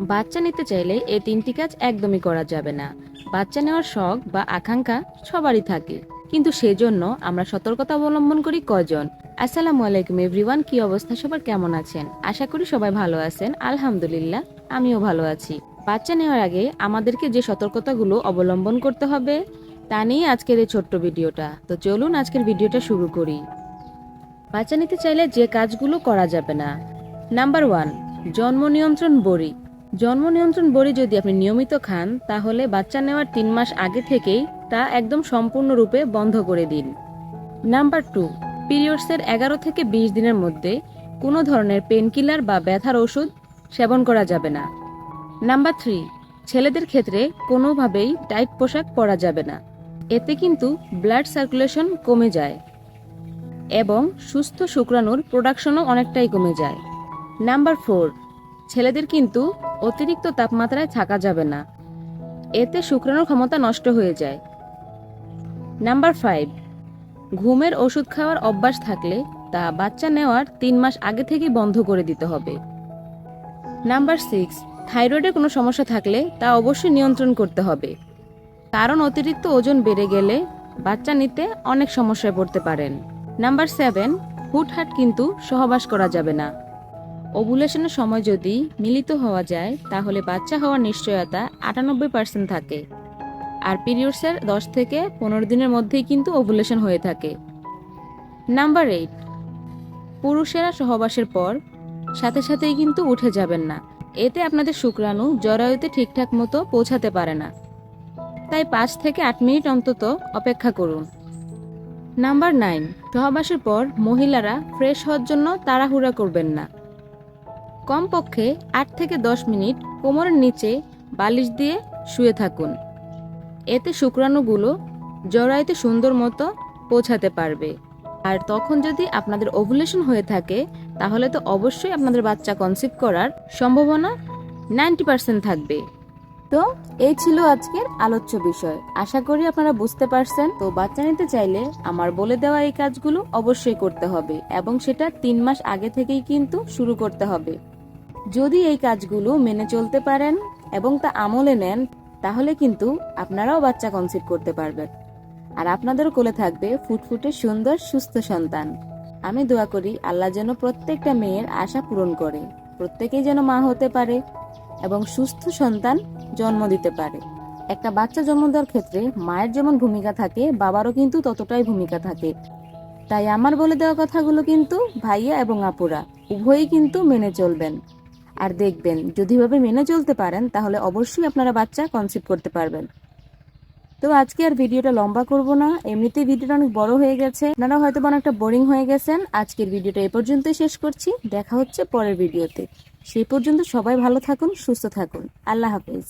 বাচ্চা নিতে চাইলে এই তিনটি কাজ একদমই করা যাবে না। বাচ্চা নেওয়ার শখ বা আকাঙ্ক্ষা সবারই থাকে। কিন্তু সেজন্য আমরা সতর্কতা অবলম্বন করি কজন আসসালামু আলাইকুম এভরিওয়ান, কি অবস্থা? সবার কেমন আছেন? আশা করি সবাই ভালো আছেন। আলহামদুলিল্লাহ, আমিও ভালো আছি। বাচ্চা নেওয়ার আগে আমাদেরকে যে সতর্কতাগুলো অবলম্বন করতে হবে, তা নিয়ে আজকের এই ছোট্ট ভিডিওটা। তো চলুন আজকের ভিডিওটা শুরু করি। বাচ্চা নিতে চাইলে যে কাজগুলো করা যাবে না। নাম্বার ওয়ান, জন্ম নিয়ন্ত্রণ বড়ি। জন্ম নিয়ন্ত্রণ বড়ি যদি আপনি নিয়মিত খান, তাহলে বাচ্চা নেওয়ার তিন মাস আগে থেকেই তা একদম সম্পূর্ণরূপে বন্ধ করে দিন। নাম্বার টু, পিরিয়ডসের এগারো থেকে বিশ দিনের মধ্যে কোনো ধরনের পেনকিলার বা ব্যথার ওষুধ সেবন করা যাবে না। নাম্বার থ্রি, ছেলেদের ক্ষেত্রে কোনোভাবেই টাইট পোশাক পরা যাবে না। এতে কিন্তু ব্লাড সার্কুলেশন কমে যায় এবং সুস্থ শুক্রাণুর প্রোডাকশনও অনেকটাই কমে যায়। নাম্বার ফোর ছেলেদের কিন্তু অতিরিক্ত তাপমাত্রায় থাকা যাবে না। এতে শুক্রাণুর ক্ষমতা নষ্ট হয়ে যায়। নাম্বার ফাইভ, ঘুমের ওষুধ খাওয়ার অভ্যাস থাকলে তা বাচ্চা নেওয়ার তিন মাস আগে থেকে বন্ধ করে দিতে হবে। নাম্বার সিক্স, থাইরয়েডের কোনো সমস্যা থাকলে তা অবশ্যই নিয়ন্ত্রণ করতে হবে। কারণ অতিরিক্ত ওজন বেড়ে গেলে বাচ্চা নিতে অনেক সমস্যায় পড়তে পারেন। নাম্বার সেভেন, হুটহাট কিন্তু সহবাস করা যাবে না। ওভুলেশনের সময় যদি মিলিত হওয়া যায়, তাহলে বাচ্চা হওয়ার নিশ্চয়তা আটানব্বই পার্সেন্ট থাকে। আর পিরিয়ডসের দশ থেকে পনেরো দিনের মধ্যেই কিন্তু ওভুলেশন হয়ে থাকে। নাম্বার এইট, পুরুষেরা সহবাসের পর সাথে সাথেই কিন্তু উঠে যাবেন না। এতে আপনাদের শুক্রাণু জরায়ুতে ঠিকঠাক মতো পৌঁছাতে পারে না। তাই পাঁচ থেকে আট মিনিট অন্তত অপেক্ষা করুন। নাম্বার নাইন, সহবাসের পর মহিলারা ফ্রেশ হওয়ার জন্য তাড়াহুড়া করবেন না। কমপক্ষে আট থেকে দশ মিনিট কোমরের নিচে বালিশ দিয়ে শুয়ে থাকুন। এতে শুক্রাণুগুলো জরায়ুতে সুন্দর মতো পৌঁছাতে পারবে। আর তখন যদি আপনাদের ওভুলেশন হয়ে থাকে, তাহলে তো অবশ্যই আপনাদের বাচ্চা কনসিভ করার সম্ভাবনা নাইনটি পার্সেন্ট থাকবে। তো এই ছিল আজকের আলোচ্য বিষয়। আশা করি আপনারা বুঝতে পারছেন। তো বাচ্চা নিতে চাইলে আমার বলে দেওয়া এই কাজগুলো অবশ্যই করতে হবে এবং সেটা তিন মাস আগে থেকেই কিন্তু শুরু করতে হবে। যদি এই কাজগুলো মেনে চলতে পারেন এবং তা আমলে নেন, তাহলে কিন্তু আপনারাও বাচ্চা কনসিভ করতে পারবেন। আর আপনাদের কোলে থাকবে ফুটফুটে সুন্দর, সুস্থ সন্তান। আমি দোয়া করি আল্লাহ যেন প্রত্যেকটা মেয়ের আশা পূরণ করে, প্রত্যেকেই যেন মা হতে পারে এবং সুস্থ সন্তান জন্ম দিতে পারে। একটা বাচ্চা জন্ম দেওয়ার ক্ষেত্রে মায়ের যেমন ভূমিকা থাকে, বাবারও কিন্তু ততটাই ভূমিকা থাকে। তাই আমার বলে দেওয়া কথাগুলো কিন্তু ভাইয়া এবং আপুরা, উভয়ই কিন্তু মেনে চলবেন। আর দেখবেন যদিভাবে মেনে চলতে পারেন, তাহলে অবশ্যই আপনারা বাচ্চা কনসিভ করতে পারবেন। তো আজকে আর ভিডিওটা লম্বা করব না, এমনিতেই ভিডিওটা অনেক বড় হয়ে গেছে। আপনারা হয়তো অনেকটা বোরিং হয়ে গেছেন। আজকের ভিডিওটা এ পর্যন্তই শেষ করছি। দেখা হচ্ছে পরের ভিডিওতে। সেই পর্যন্ত সবাই ভালো থাকুন, সুস্থ থাকুন। আল্লাহ হাফেজ।